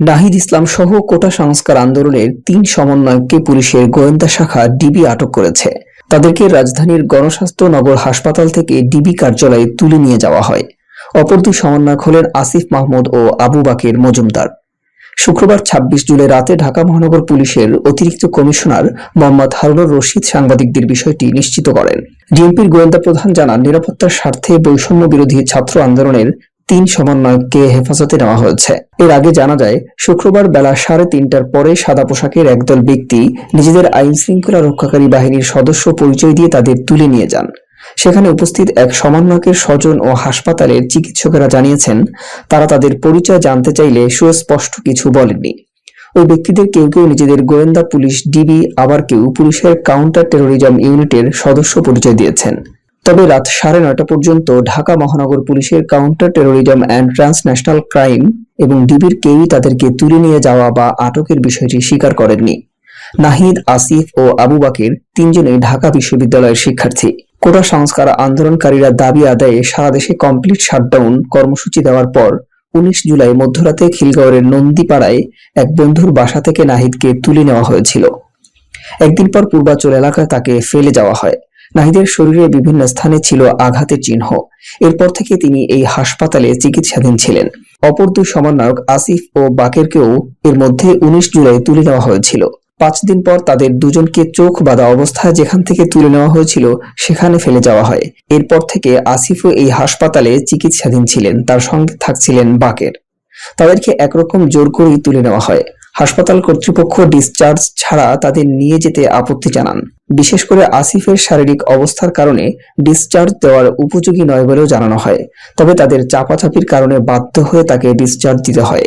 নাহিদ ইসলাম সহ কোটা সংস্কার আন্দোলনের তিন সমন্বয়ককে পুলিশের গোয়েন্দা শাখা ডিবি আটক করেছে। তাদেরকে রাজধানীর গণস্বাস্থ্য নগর হাসপাতাল থেকে ডিবি কার্যালয়ে তুলে নিয়ে যাওয়া হয়। অপর দুই সমন্বয়ক হলেন আসিফ মাহমুদ ও আবু বাকের মজুমদার। শুক্রবার ২৬ জুলাই রাতে ঢাকা মহানগর পুলিশের অতিরিক্ত কমিশনার মোহাম্মদ হারুনুর রশিদ সাংবাদিকদের বিষয়টি নিশ্চিত করেন। ডিএমপির গোয়েন্দা প্রধান জানান, নিরাপত্তার স্বার্থে বৈষম্য বিরোধী ছাত্র আন্দোলনের তিন সমন্বয়ককে হেফাজতে নেওয়া হয়েছে। এর আগে জানা যায়, শুক্রবার বেলা সাড়ে তিনটার পরে সাদা পোশাকের একদল ব্যক্তি নিজেদের আইন শৃঙ্খলা রক্ষাকারী বাহিনীর সদস্য পরিচয় দিয়ে তাদের তুলে নিয়ে যান। সেখানে উপস্থিত এক সমন্বয়কের স্বজন ও হাসপাতালের চিকিৎসকেরা জানিয়েছেন, তারা তাদের পরিচয় জানতে চাইলে সুস্পষ্ট কিছু বলেননি। ওই ব্যক্তিদের কেউ কেউ নিজেদের গোয়েন্দা পুলিশ ডিবি, আবার কেউ পুলিশের কাউন্টার টেরোরিজম ইউনিটের সদস্য পরিচয় দিয়েছেন। তবে রাত সাড়ে নয়টা পর্যন্ত ঢাকা মহানগর পুলিশের counter terrorism and transnational crime এবং ডিবির কেউই তাদেরকে তুলে নিয়ে যাওয়া বা আটকের বিষয়টি স্বীকার করেননি। নাহিদ, আসিফ ও আবু বাকের তিনজনেই ঢাকা বিশ্ববিদ্যালয়ের শিক্ষার্থী। কোটা সংস্কার আন্দোলনকারীরা দাবি আদায়ে সারা দেশে কমপ্লিট শাটডাউন কর্মসূচি দেওয়ার পর উনিশ জুলাই মধ্যরাতে খিলগাঁওয়ের নন্দীপাড়ায় এক বন্ধুর বাসা থেকে নাহিদকে তুলে নেওয়া হয়েছিল। একদিন পর পূর্বাচল এলাকায় তাকে ফেলে যাওয়া হয়। নাহিদের শরীরে বিভিন্ন স্থানে ছিল আঘাতের চিহ্ন। এরপর থেকে তিনি এই হাসপাতালে চিকিৎসাধীন ছিলেন। অপর দুই সমন্বয়ক আসিফ ও বাকেরকেও এর মধ্যে উনিশ জুলাই তুলে নেওয়া হয়েছিল। পাঁচ দিন পর তাদের দুজনকে চোখ বাঁধা অবস্থায় যেখান থেকে তুলে নেওয়া হয়েছিল, সেখানে ফেলে যাওয়া হয়। এরপর থেকে আসিফও এই হাসপাতালে চিকিৎসাধীন ছিলেন, তার সঙ্গে থাকছিলেন বাকের। তাদেরকে একরকম জোর করেই তুলে নেওয়া হয়। হাসপাতাল কর্তৃপক্ষ ডিসচার্জ ছাড়া তাদের নিয়ে যেতে আপত্তি জানান। বিশেষ করে আসিফের শারীরিক অবস্থার কারণে ডিসচার্জ দেওয়ার উপযোগী নয় বলেও জানানো হয়। তবে তাদের চাপাচাপির কারণে বাধ্য হয়ে তাকে ডিসচার্জ দিতে হয়।